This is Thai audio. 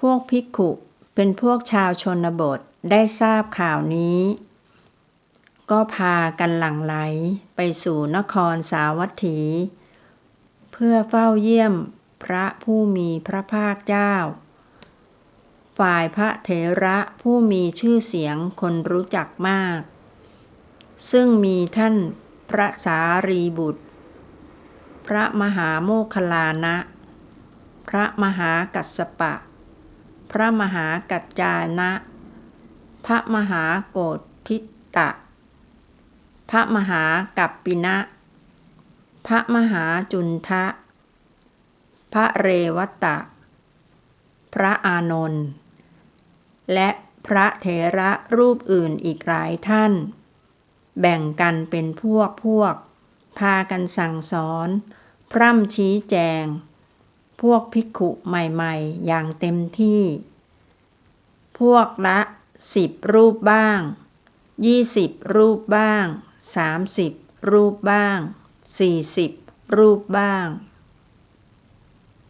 พวกภิกขุเป็นพวกชาวชนบทได้ทราบข่าวนี้ ก็พากันหลั่งไหลไปสู่นครสาวัตถี เพื่อเฝ้าเยี่ยมพระผู้มีพระภาคเจ้า ฝ่ายพระเถระผู้มีชื่อเสียงคนรู้จักมาก ซึ่งมีท่านพระสารีบุตร พระมหาโมคลานะ พระมหากัสสปะ พระมหากัจจานะ พระมหาโกฏทิตะ พระมหากัปปินะ พระมหาจุนทะ พระเรวัตตะ พระอานนท์และพระเถระรูปอื่นอีกหลายท่าน แบ่งกันเป็นพวกพวก พากันสั่งสอน พร่ำชี้แจง พวกภิกขุใหม่ๆ อย่างเต็มที่ พวกละสิบรูปบ้างยี่สิบรูปบ้างสามสิบรูปบ้างสี่สิบรูปบ้าง